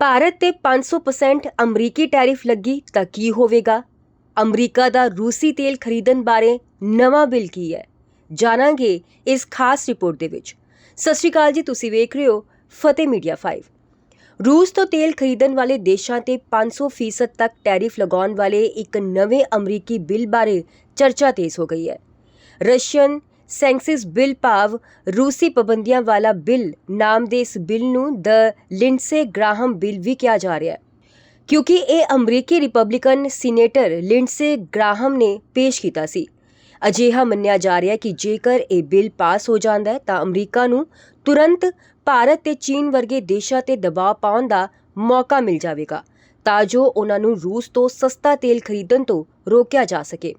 ਭਾਰਤ ਤੇ 500% ਅਮਰੀਕੀ ਟੈਰਿਫ ਲੱਗੀ ਤਾਂ ਕੀ ਹੋਵੇਗਾ? ਅਮਰੀਕਾ ਦਾ ਰੂਸੀ ਤੇਲ ਖਰੀਦਣ ਬਾਰੇ ਨਵਾਂ ਬਿੱਲ ਕੀ ਹੈ? ਜਾਣਾਂਗੇ ਇਸ ਖਾਸ ਰਿਪੋਰਟ ਦੇ ਵਿੱਚ। ਸਤਿ ਸ਼੍ਰੀ ਅਕਾਲ ਜੀ, ਤੁਸੀਂ ਵੇਖ ਰਹੇ ਹੋ ਫਤਿਹ ਮੀਡੀਆ 5 ਰੂਸ ਤੋਂ ਤੇਲ ਖਰੀਦਣ ਵਾਲੇ ਦੇਸ਼ਾਂ ਤੇ 500% ਤੱਕ ਟੈਰਿਫ ਲਗਾਉਣ ਵਾਲੇ ਇੱਕ ਨਵੇਂ ਅਮਰੀਕੀ ਬਿੱਲ ਬਾਰੇ ਚਰਚਾ ਤੇਜ਼ ਹੋ ਗਈ ਹੈ। ਰਸ਼ੀਅਨ ਸੈਂਕਸਿਸ ਬਿੱਲ ਭਾਵ ਰੂਸੀ ਪਾਬੰਦੀਆਂ ਵਾਲਾ ਬਿੱਲ ਨਾਮ ਦੇ ਇਸ ਬਿੱਲ ਨੂੰ ਦ ਲਿੰਡਸੇ ਗ੍ਰਾਹਮ ਬਿੱਲ ਵੀ ਕਿਹਾ ਜਾ ਰਿਹਾ ਹੈ। ਕਿਉਂਕਿ ਇਹ ਅਮਰੀਕੀ ਰਿਪਬਲਿਕਨ ਸੀਨੇਟਰ ਲਿੰਡਸੇ ਗ੍ਰਾਹਮ ਨੇ ਪੇਸ਼ ਕੀਤਾ ਸੀ। ਅਜਿਹਾ ਮੰਨਿਆ ਜਾ ਰਿਹਾ ਕਿ ਜੇਕਰ ਇਹ ਬਿੱਲ ਪਾਸ ਹੋ ਜਾਂਦਾ ਹੈ ਤਾਂ ਅਮਰੀਕਾ ਨੂੰ ਤੁਰੰਤ ਭਾਰਤ ਤੇ ਚੀਨ ਵਰਗੇ ਦੇਸ਼ਾਂ ਤੇ ਦਬਾਅ ਪਾਉਣ ਦਾ ਮੌਕਾ ਮਿਲ ਜਾਵੇਗਾ, ਤਾਂ ਜੋ ਉਹਨਾਂ ਨੂੰ ਰੂਸ ਤੋਂ ਸਸਤਾ ਤੇਲ ਖਰੀਦਣ ਤੋਂ ਰੋਕਿਆ ਜਾ ਸਕੇ।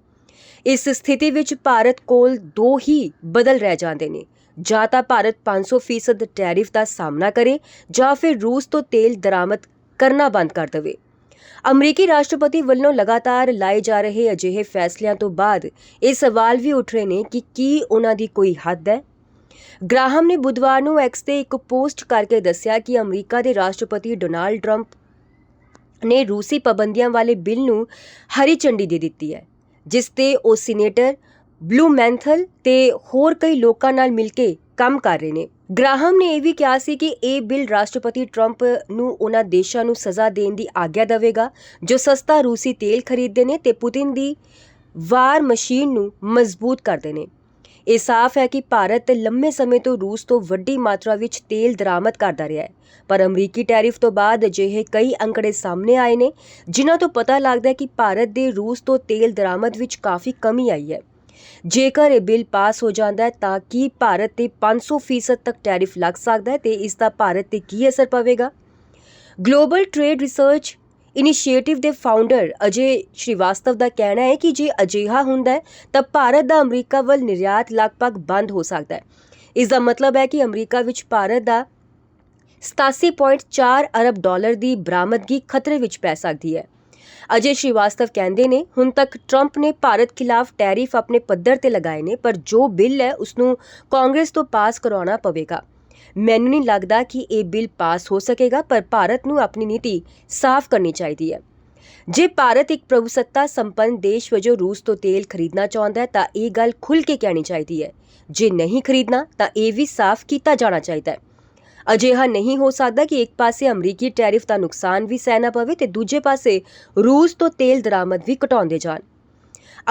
ਇਸ ਸਥਿਤੀ ਵਿੱਚ ਭਾਰਤ ਕੋਲ ਦੋ ਹੀ ਬਦਲ ਰਹਿ ਜਾਂਦੇ ਨੇ। ਜਾਂ ਤਾਂ ਭਾਰਤ 500% ਟੈਰਿਫ ਦਾ ਸਾਹਮਣਾ ਕਰੇ ਜਾਂ ਫਿਰ ਰੂਸ ਤੋਂ ਤੇਲ ਦਰਾਮਦ ਕਰਨਾ ਬੰਦ ਕਰ ਦੇਵੇ। ਅਮਰੀਕੀ ਰਾਸ਼ਟਰਪਤੀ ਵੱਲੋਂ ਲਗਾਤਾਰ ਲਾਏ ਜਾ ਰਹੇ ਅਜਿਹੇ ਫੈਸਲਿਆਂ ਤੋਂ ਬਾਅਦ ਇਹ ਸਵਾਲ ਵੀ ਉੱਠ ਰਹੇ ਨੇ ਕਿ ਕੀ ਉਹਨਾਂ ਦੀ ਕੋਈ ਹੱਦ ਹੈ। ਗ੍ਰਾਹਮ ਨੇ ਬੁੱਧਵਾਰ ਨੂੰ ਐਕਸ ਤੇ ਇੱਕ ਪੋਸਟ ਕਰਕੇ ਦੱਸਿਆ ਕਿ ਅਮਰੀਕਾ ਦੇ ਰਾਸ਼ਟਰਪਤੀ ਡੋਨਾਲਡ ਟਰੰਪ ਨੇ ਰੂਸੀ ਪਾਬੰਦੀਆਂ ਵਾਲੇ ਬਿੱਲ ਨੂੰ ਹਰੀ ਝੰਡੀ ਦੇ ਦਿੱਤੀ ਹੈ। ਜਿਸ ਤੇ ਉਹ ਸੀਨੇਟਰ ਬਲੂ ਮੈਂਥਲ ਤੇ ਹੋਰ ਕਈ ਲੋਕਾਂ ਨਾਲ ਮਿਲ ਕੇ ਕੰਮ ਕਰ ਰਹੇ ਨੇ। ਗ੍ਰਾਹਮ ਨੇ ਇਹ ਵੀ ਕਿਹਾ ਸੀ ਕਿ ਇਹ ਬਿੱਲ ਰਾਸ਼ਟਰਪਤੀ ਟਰੰਪ ਨੂੰ ਉਹਨਾਂ ਦੇਸ਼ਾਂ ਨੂੰ ਸਜ਼ਾ ਦੇਣ ਦੀ ਆਗਿਆ ਦੇਵੇਗਾ, ਜੋ ਸਸਤਾ ਰੂਸੀ ਤੇਲ ਖਰੀਦਦੇ ਨੇ ਤੇ ਪੁਤਿਨ ਦੀ ਵਾਰ ਮਸ਼ੀਨ ਨੂੰ ਮਜ਼ਬੂਤ ਕਰਦੇ ਨੇ। ਇਹ ਸਾਫ਼ ਹੈ ਕਿ ਭਾਰਤ ਲੰਮੇ ਸਮੇਂ ਤੋਂ ਰੂਸ ਤੋਂ ਵੱਡੀ ਮਾਤਰਾ ਵਿੱਚ ਤੇਲ ਦਰਾਮਦ ਕਰਦਾ ਰਿਹਾ ਹੈ। ਪਰ ਅਮਰੀਕੀ ਟੈਰਿਫ ਤੋਂ ਬਾਅਦ ਅਜਿਹੇ ਕਈ ਅੰਕੜੇ ਸਾਹਮਣੇ ਆਏ ਨੇ, ਜਿਨ੍ਹਾਂ ਤੋਂ ਪਤਾ ਲੱਗਦਾ ਹੈ ਕਿ ਭਾਰਤ ਦੇ ਰੂਸ ਤੋਂ ਤੇਲ ਦਰਾਮਦ ਵਿੱਚ ਕਾਫੀ ਕਮੀ ਆਈ ਹੈ। ਜੇਕਰ ਇਹ ਬਿੱਲ ਪਾਸ ਹੋ ਜਾਂਦਾ ਹੈ ਤਾਂ ਕੀ ਭਾਰਤ ਤੇ 500% ਤੱਕ ਟੈਰਿਫ ਲੱਗ ਸਕਦਾ ਹੈ ਤੇ ਇਸ ਦਾ ਭਾਰਤ ਤੇ ਕੀ ਅਸਰ ਪਵੇਗਾ? ਗਲੋਬਲ ਟ੍ਰੇਡ ਰਿਸਰਚ ਇਨੀਸ਼ੀਏਟਿਵ ਦੇ ਫਾਊਂਡਰ ਅਜੇ ਸ਼੍ਰੀਵਾਸਤਵ ਦਾ ਕਹਿਣਾ ਹੈ ਕਿ ਜੇ ਅਜਿਹਾ ਹੁੰਦਾ ਹੈ, ਤਾਂ ਭਾਰਤ ਦਾ ਅਮਰੀਕਾ ਵੱਲ ਨਿਰਯਾਤ ਲਗਭਗ ਬੰਦ ਹੋ ਸਕਦਾ ਹੈ। ਇਸ ਦਾ ਮਤਲਬ ਹੈ ਕਿ ਅਮਰੀਕਾ ਵਿੱਚ ਭਾਰਤ ਦਾ 87.4 ਅਰਬ ਡਾਲਰ ਦੀ ਬਰਾਮਦਗੀ ਖਤਰੇ ਵਿੱਚ ਪੈ ਸਕਦੀ ਹੈ। ਅਜੇ ਸ਼੍ਰੀਵਾਸਤਵ ਕਹਿੰਦੇ ਨੇ, ਹੁਣ ਤੱਕ ਟਰੰਪ ਨੇ ਭਾਰਤ ਖਿਲਾਫ ਟੈਰਿਫ ਆਪਣੇ ਪੱਧਰ ਤੇ ਲਗਾਏ ਨੇ, ਪਰ ਜੋ ਬਿੱਲ ਹੈ ਉਸ ਨੂੰ ਕਾਂਗਰਸ ਤੋਂ ਪਾਸ ਕਰਵਾਉਣਾ ਪਵੇਗਾ। ਮੈਨੂੰ ਨਹੀਂ ਲੱਗਦਾ ਕਿ ਇਹ ਬਿੱਲ ਪਾਸ ਹੋ ਸਕੇਗਾ, ਪਰ ਭਾਰਤ ਨੂੰ ਆਪਣੀ ਨੀਤੀ ਸਾਫ਼ ਕਰਨੀ ਚਾਹੀਦੀ ਹੈ। ਜੇ ਭਾਰਤ ਇੱਕ ਪ੍ਰਭੂਸੱਤਾ ਸੰਪੰਨ ਦੇਸ਼ ਵਜੋਂ ਰੂਸ ਤੋਂ ਤੇਲ ਖਰੀਦਣਾ ਚਾਹੁੰਦਾ ਹੈ, ਤਾਂ ਇਹ ਗੱਲ ਖੁੱਲ੍ਹ ਕੇ ਕਹਿਣੀ ਚਾਹੀਦੀ ਹੈ। ਜੇ ਨਹੀਂ ਖਰੀਦਣਾ, ਤਾਂ ਇਹ ਵੀ ਸਾਫ਼ ਕੀਤਾ ਜਾਣਾ ਚਾਹੀਦਾ ਹੈ। ਅਜਿਹਾ ਨਹੀਂ ਹੋ ਸਕਦਾ ਕਿ ਇੱਕ ਪਾਸੇ ਅਮਰੀਕੀ ਟੈਰਿਫ ਦਾ ਨੁਕਸਾਨ ਵੀ ਸਹਿਣਾ ਪਵੇ ਤੇ ਦੂਜੇ ਪਾਸੇ ਰੂਸ ਤੋਂ ਤੇਲ ਦਰਾਮਦ ਵੀ ਘਟਾਉਂਦੇ ਜਾਣ।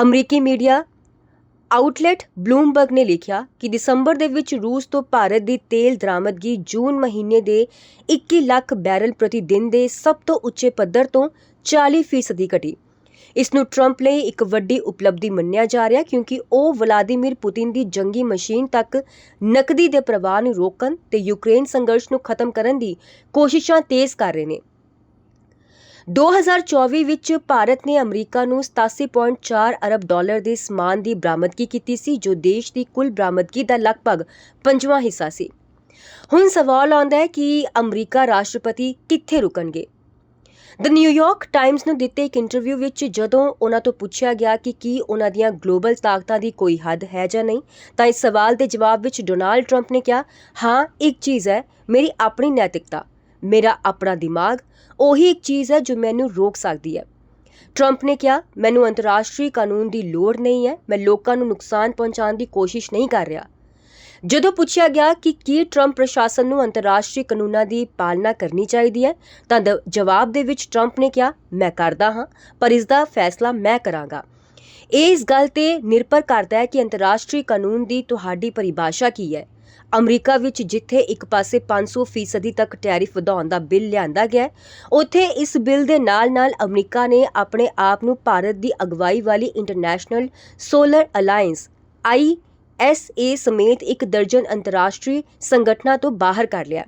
ਅਮਰੀਕੀ ਮੀਡੀਆ ਆਊਟਲੈਟ ਬਲੂਮਬਰਗ ਨੇ ਲਿਖਿਆ ਕਿ ਦਸੰਬਰ ਦੇ ਵਿੱਚ ਰੂਸ ਤੋਂ ਭਾਰਤ ਦੀ ਤੇਲ ਦਰਾਮਦਗੀ ਜੂਨ ਮਹੀਨੇ ਦੇ 21 ਲੱਖ ਬੈਰਲ ਪ੍ਰਤੀ ਦਿਨ ਦੇ ਸਭ ਤੋਂ ਉੱਚੇ ਪੱਧਰ ਤੋਂ 40% ਘਟੀ। ਇਸ ਨੂੰ ਟਰੰਪ ਲਈ ਇੱਕ ਵੱਡੀ ਉਪਲਬਧੀ ਮੰਨਿਆ ਜਾ ਰਿਹਾ ਕਿਉਂਕਿ ਉਹ ਵਲਾਦੀਮੀਰ ਪੁਤਿਨ ਦੀ ਜੰਗੀ ਮਸ਼ੀਨ ਤੱਕ ਨਕਦੀ ਦੇ ਪ੍ਰਵਾਹ ਨੂੰ ਰੋਕਣ ਤੇ ਯੂਕਰੇਨ ਸੰਘਰਸ਼ ਨੂੰ ਖਤਮ ਕਰਨ ਦੀ ਕੋਸ਼ਿਸ਼ਾਂ ਤੇਜ਼ ਕਰ ਰਹੇ ਨੇ। 2024 ਵਿੱਚ ਭਾਰਤ ਨੇ ਅਮਰੀਕਾ ਨੂੰ 87.4 ਅਰਬ ਡਾਲਰ ਦੇ ਸਮਾਨ ਦੀ ਬਰਾਮਦਗੀ ਕੀਤੀ ਸੀ, ਜੋ ਦੇਸ਼ ਦੀ ਕੁੱਲ ਬਰਾਮਦਗੀ ਦਾ ਲਗਭਗ ਪੰਜਵਾਂ ਹਿੱਸਾ ਸੀ। ਹੁਣ ਸਵਾਲ ਆਉਂਦਾ ਹੈ ਕਿ ਅਮਰੀਕਾ ਰਾਸ਼ਟਰਪਤੀ ਕਿੱਥੇ ਰੁਕਣਗੇ? ਦ ਨਿਊਯਾਰਕ ਟਾਈਮਜ਼ ਨੂੰ ਦਿੱਤੇ ਇੱਕ ਇੰਟਰਵਿਊ ਵਿੱਚ ਜਦੋਂ ਉਹਨਾਂ ਤੋਂ ਪੁੱਛਿਆ ਗਿਆ ਕਿ ਕੀ ਉਹਨਾਂ ਦੀਆਂ ਗਲੋਬਲ ਤਾਕਤਾਂ ਦੀ ਕੋਈ ਹੱਦ ਹੈ ਜਾਂ ਨਹੀਂ, ਤਾਂ ਇਸ ਸਵਾਲ ਦੇ ਜਵਾਬ ਵਿੱਚ ਡੋਨਾਲਡ ਟਰੰਪ ਨੇ ਕਿਹਾ, ਹਾਂ, ਇੱਕ ਚੀਜ਼ ਹੈ, ਮੇਰੀ ਆਪਣੀ ਨੈਤਿਕਤਾ। ਮੇਰਾ ਆਪਣਾ ਦਿਮਾਗ, ਉਹੀ ਇੱਕ ਚੀਜ਼ ਹੈ ਜੋ ਮੈਨੂੰ ਰੋਕ ਸਕਦੀ ਹੈ। ਟਰੰਪ ਨੇ ਕਿਹਾ, ਮੈਨੂੰ ਅੰਤਰਰਾਸ਼ਟਰੀ ਕਾਨੂੰਨ ਦੀ ਲੋੜ ਨਹੀਂ ਹੈ, ਮੈਂ ਲੋਕਾਂ ਨੂੰ ਨੁਕਸਾਨ ਪਹੁੰਚਾਉਣ ਦੀ ਕੋਸ਼ਿਸ਼ ਨਹੀਂ ਕਰ ਰਿਹਾ। ਜਦੋਂ ਪੁੱਛਿਆ ਗਿਆ ਕਿ ਕੀ ਟਰੰਪ ਪ੍ਰਸ਼ਾਸਨ ਨੂੰ ਅੰਤਰਰਾਸ਼ਟਰੀ ਕਾਨੂੰਨਾਂ ਦੀ ਪਾਲਣਾ ਕਰਨੀ ਚਾਹੀਦੀ ਹੈ, ਤਾਂ ਦ- ਜਵਾਬ ਦੇ ਵਿੱਚ ਟਰੰਪ ਨੇ ਕਿਹਾ, ਮੈਂ ਕਰਦਾ ਹਾਂ, ਪਰ ਇਸ ਦਾ ਫੈਸਲਾ ਮੈਂ ਕਰਾਂਗਾ। ਇਹ ਇਸ ਗੱਲ ਤੇ ਨਿਰਭਰ ਕਰਦਾ ਹੈ ਕਿ ਅੰਤਰਰਾਸ਼ਟਰੀ ਕਾਨੂੰਨ ਦੀ ਤੁਹਾਡੀ ਪਰਿਭਾਸ਼ਾ ਕੀ ਹੈ। ਅਮਰੀਕਾ ਵਿੱਚ ਜਿੱਥੇ ਇੱਕ ਪਾਸੇ 500% ਤੱਕ ਟੈਰਿਫ ਵਧਾਉਣ ਦਾ ਬਿੱਲ ਲਿਆਂਦਾ ਗਿਆ ਉੱਥੇ ਇਸ ਬਿੱਲ ਦੇ ਨਾਲ-ਨਾਲ ਅਮਰੀਕਾ ਨੇ ਆਪਣੇ ਆਪ ਨੂੰ ਭਾਰਤ ਦੀ ਅਗਵਾਈ ਵਾਲੀ international solar alliance I S A ਸਮੇਤ ਇੱਕ ਦਰਜਨ ਅੰਤਰਰਾਸ਼ਟਰੀ ਸੰਗਠਨਾਂ ਤੋਂ ਬਾਹਰ ਕਰ ਲਿਆ।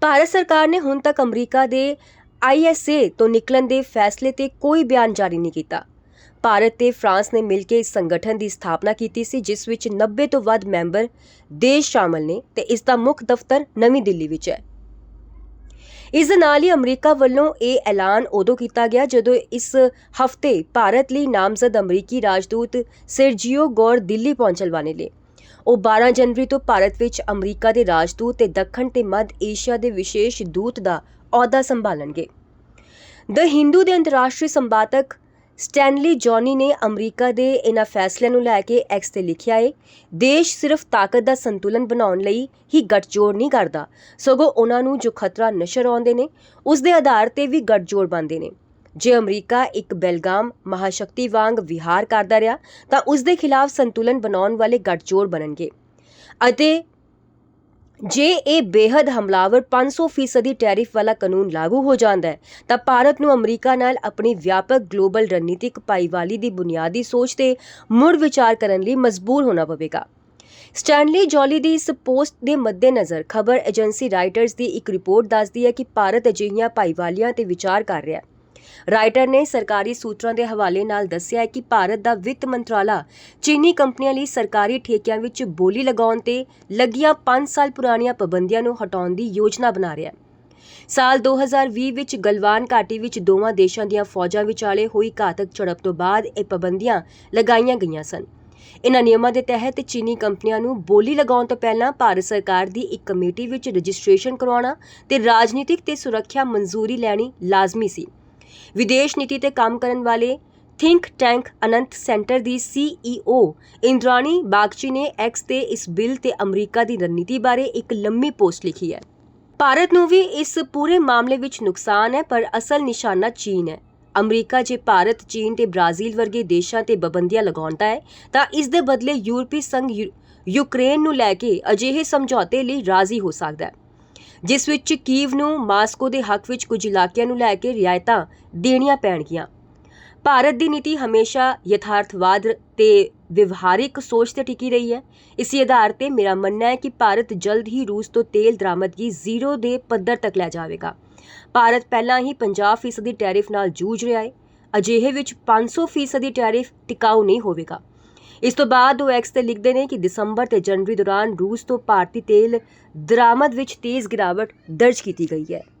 ਭਾਰਤ ਸਰਕਾਰ ਨੇ ਹੁਣ ਤੱਕ ਅਮਰੀਕਾ ਦੇ ਆਈਐਸਏ ਤੋਂ ਨਿਕਲਣ ਦੇ ਫੈਸਲੇ ਤੇ ਕੋਈ ਬਿਆਨ ਜਾਰੀ ਨਹੀਂ ਕੀਤਾ। ਭਾਰਤ ਤੇ ਫਰਾਂਸ ਨੇ ਮਿਲ ਕੇ ਇਸ ਸੰਗਠਨ ਦੀ ਸਥਾਪਨਾ ਕੀਤੀ ਸੀ, ਜਿਸ ਵਿੱਚ 90 ਤੋਂ ਵੱਧ ਮੈਂਬਰ ਦੇਸ਼ ਸ਼ਾਮਲ ਨੇ ਤੇ ਇਸ ਦਾ ਮੁੱਖ ਦਫ਼ਤਰ ਨਵੀਂ ਦਿੱਲੀ ਵਿੱਚ ਹੈ। ਇਸ ਦੇ ਨਾਲ ਹੀ ਅਮਰੀਕਾ ਵੱਲੋਂ ਇਹ ਐਲਾਨ ਉਦੋਂ ਕੀਤਾ ਗਿਆ ਜਦੋਂ ਇਸ ਹਫ਼ਤੇ ਭਾਰਤ ਲਈ ਨਾਮਜ਼ਦ ਅਮਰੀਕੀ ਰਾਜਦੂਤ ਸਰਜੀਓ ਗੌਰ ਦਿੱਲੀ ਪਹੁੰਚਣ ਵਾਲੇ ਨੇ। ਉਹ 12 ਜਨਵਰੀ ਤੋਂ ਭਾਰਤ ਵਿੱਚ ਅਮਰੀਕਾ ਦੇ ਰਾਜਦੂਤ ਤੇ ਦੱਖਣ ਤੇ ਮੱਧ ਏਸ਼ੀਆ ਦੇ ਵਿਸ਼ੇਸ਼ ਦੂਤ ਦਾ ਅਹੁਦਾ ਸੰਭਾਲਣਗੇ। ਦ ਹਿੰਦੂ ਦੇ ਅੰਤਰਰਾਸ਼ਟਰੀ ਸੰਪਾਦਕ ਸਟੈਨਲੀ ਜੌਨੀ ਨੇ ਅਮਰੀਕਾ ਦੇ ਇਹਨਾਂ ਫੈਸਲਿਆਂ ਨੂੰ ਲੈ ਕੇ ਐਕਸ ਤੇ ਲਿਖਿਆ ਏ, ਦੇਸ਼ ਸਿਰਫ ਤਾਕਤ ਦਾ ਸੰਤੁਲਨ ਬਣਾਉਣ ਲਈ ਹੀ ਗੱਠਜੋੜ ਨਹੀਂ ਕਰਦਾ, ਸਗੋਂ ਉਹਨਾਂ ਨੂੰ ਜੋ ਖਤਰਾ ਨਸ਼ਰ ਆਉਂਦੇ ਨੇ, ਉਸ ਦੇ ਆਧਾਰ ਤੇ ਵੀ ਗੱਠਜੋੜ ਬਣਦੇ ਨੇ। ਜੇ ਅਮਰੀਕਾ ਇੱਕ ਬੈਲਗਾਮ ਮਹਾਸ਼ਕਤੀ ਵਾਂਗ ਵਿਹਾਰ ਕਰਦਾ ਰਿਹਾ, ਤਾਂ ਉਸ ਦੇ ਖਿਲਾਫ ਸੰਤੁਲਨ ਬਣਾਉਣ ਵਾਲੇ ਗੱਠਜੋੜ ਬਣਨਗੇ। ਅਤੇ ਜੇ ਇਹ ਬੇਹੱਦ ਹਮਲਾਵਰ 500 ਫੀਸਦੀ ਟੈਰਿਫ ਵਾਲਾ ਕਾਨੂੰਨ ਲਾਗੂ ਹੋ ਜਾਂਦਾ ਹੈ, ਤਾਂ ਭਾਰਤ ਨੂੰ ਅਮਰੀਕਾ ਨਾਲ ਆਪਣੀ ਵਿਆਪਕ ਗਲੋਬਲ ਰਣਨੀਤਿਕ ਭਾਈਵਾਲੀ ਦੀ ਬੁਨਿਆਦੀ ਸੋਚ ਤੇ ਮੁੜ ਵਿਚਾਰ ਕਰਨ ਲਈ ਮਜਬੂਰ ਹੋਣਾ ਪਵੇਗਾ। ਸਟੈਨਲੀ ਜੌਲੀ ਦੀ ਇਸ ਪੋਸਟ ਦੇ ਮੱਦੇਨਜ਼ਰ ਖਬਰ ਏਜੰਸੀ ਰਾਈਟਰਸ ਦੀ ਇੱਕ ਰਿਪੋਰਟ ਦੱਸਦੀ ਹੈ ਕਿ ਭਾਰਤ ਅਜਿਹੀਆਂ ਭਾਈਵਾਲੀਆਂ ਤੇ ਵਿਚਾਰ ਕਰ ਰਿਹਾ ਹੈ। ਰਾਈਟਰ ਨੇ ਸਰਕਾਰੀ ਸੂਤਰਾਂ ਦੇ ਹਵਾਲੇ ਨਾਲ ਦੱਸਿਆ ਹੈ ਕਿ ਭਾਰਤ ਦਾ ਵਿੱਤ ਮੰਤਰਾਲਾ ਚੀਨੀ ਕੰਪਨੀਆਂ ਲਈ ਸਰਕਾਰੀ ਠੇਕਿਆਂ ਵਿੱਚ ਬੋਲੀ ਲਗਾਉਣ ਤੇ ਲੱਗੀਆਂ 5 ਸਾਲ ਪੁਰਾਣੀਆਂ ਪਾਬੰਦੀਆਂ ਨੂੰ ਹਟਾਉਣ ਦੀ ਯੋਜਨਾ ਬਣਾ ਰਿਹਾ ਹੈ। ਸਾਲ 2020 ਵਿੱਚ ਗਲਵਾਨ ਘਾਟੀ ਵਿੱਚ ਦੋਵਾਂ ਦੇਸ਼ਾਂ ਦੀਆਂ ਫੌਜਾਂ ਵਿਚਾਲੇ ਹੋਈ ਘਾਤਕ ਝੜਪ ਤੋਂ ਬਾਅਦ ਇਹ ਪਾਬੰਦੀਆਂ ਲਗਾਈਆਂ ਗਈਆਂ ਸਨ। ਇਨ੍ਹਾਂ ਨਿਯਮਾਂ ਦੇ ਤਹਿਤ ਚੀਨੀ ਕੰਪਨੀਆਂ ਨੂੰ ਬੋਲੀ ਲਗਾਉਣ ਤੋਂ ਪਹਿਲਾਂ ਭਾਰਤ ਸਰਕਾਰ ਦੀ ਇੱਕ ਕਮੇਟੀ ਵਿੱਚ ਰਜਿਸਟ੍ਰੇਸ਼ਨ ਕਰਵਾਉਣਾ ਤੇ ਰਾਜਨੀਤਿਕ ਤੇ ਸੁਰੱਖਿਆ ਮਨਜ਼ੂਰੀ ਲੈਣੀ ਲਾਜ਼ਮੀ ਸੀ। ਵਿਦੇਸ਼ ਨੀਤੀ ਤੇ ਕੰਮ ਕਰਨ ਵਾਲੇ ਥਿੰਕ ਟੈਂਕ ਅਨੰਤ ਸੈਂਟਰ ਦੀ ਸੀਈਓ ਇੰਦਰਾਣੀ ਬਾਗਚੀ ਨੇ ਐਕਸ ਤੇ ਇਸ ਬਿੱਲ ਤੇ ਅਮਰੀਕਾ ਦੀ ਰਣਨੀਤੀ ਬਾਰੇ ਇੱਕ ਲੰਮੀ ਪੋਸਟ ਲਿਖੀ ਹੈ। ਭਾਰਤ ਨੂੰ ਵੀ ਇਸ ਪੂਰੇ ਮਾਮਲੇ ਵਿੱਚ ਨੁਕਸਾਨ ਹੈ, ਪਰ ਅਸਲ ਨਿਸ਼ਾਨਾ ਚੀਨ ਹੈ। ਅਮਰੀਕਾ ਜੇ ਭਾਰਤ, ਚੀਨ ਤੇ ਬ੍ਰਾਜ਼ੀਲ ਵਰਗੇ ਦੇਸ਼ਾਂ ਤੇ ਪਾਬੰਦੀਆਂ ਲਗਾਉਂਦਾ ਹੈ, ਤਾਂ ਇਸ ਦੇ ਬਦਲੇ ਯੂਰਪੀ ਸੰਘ ਯੂ- ਯੂਕਰੇਨ ਨੂੰ ਲੈ ਕੇ ਅਜਿਹੇ ਸਮਝੌਤੇ ਲਈ ਰਾਜ਼ੀ ਹੋ ਸਕਦਾ ਹੈ। ਜਿਸ ਵਿੱਚ ਕੀਵ ਨੂੰ ਮਾਸਕੋ ਦੇ ਹੱਕ ਵਿੱਚ ਕੁਝ ਇਲਾਕਿਆਂ ਨੂੰ ਲੈ ਕੇ ਰਿਆਇਤਾਂ ਦੇਣੀਆਂ ਪੈਣਗੀਆਂ। ਭਾਰਤ ਦੀ ਨੀਤੀ ਹਮੇਸ਼ਾ ਯਥਾਰਥਵਾਦ ਤੇ ਵਿਵਹਾਰਿਕ ਸੋਚ ਤੇ ਟਿਕੀ ਰਹੀ ਹੈ। ਇਸੇ ਆਧਾਰ ਤੇ ਮੇਰਾ ਮੰਨਣਾ ਹੈ ਕਿ ਭਾਰਤ ਜਲਦ ਹੀ ਰੂਸ ਤੋਂ ਤੇਲ ਦਰਾਮਦਗੀ ਜ਼ੀਰੋ ਦੇ ਪੱਧਰ ਤੱਕ ਲੈ ਜਾਵੇਗਾ। ਭਾਰਤ ਪਹਿਲਾਂ ਹੀ 50% ਦੀ ਟੈਰਿਫ ਨਾਲ ਜੂਝ ਰਿਹਾ ਹੈ। ਅਜਿਹੇ ਵਿੱਚ 500% ਦੀ ਟੈਰਿਫ ਟਿਕਾਊ ਨਹੀਂ ਹੋਵੇਗਾ। ਇਸ ਤੋਂ ਬਾਅਦ ਉਹ ਐਕਸ ਤੇ ਲਿਖਦੇ ਨੇ ਕਿ ਦਸੰਬਰ ਤੇ ਜਨਵਰੀ ਦੌਰਾਨ ਰੂਸ ਤੋਂ ਭਾਰਤੀ ਤੇਲ ਦਰਾਮਦ ਵਿੱਚ ਤੇਜ਼ ਗਿਰਾਵਟ ਦਰਜ ਕੀਤੀ ਗਈ ਹੈ।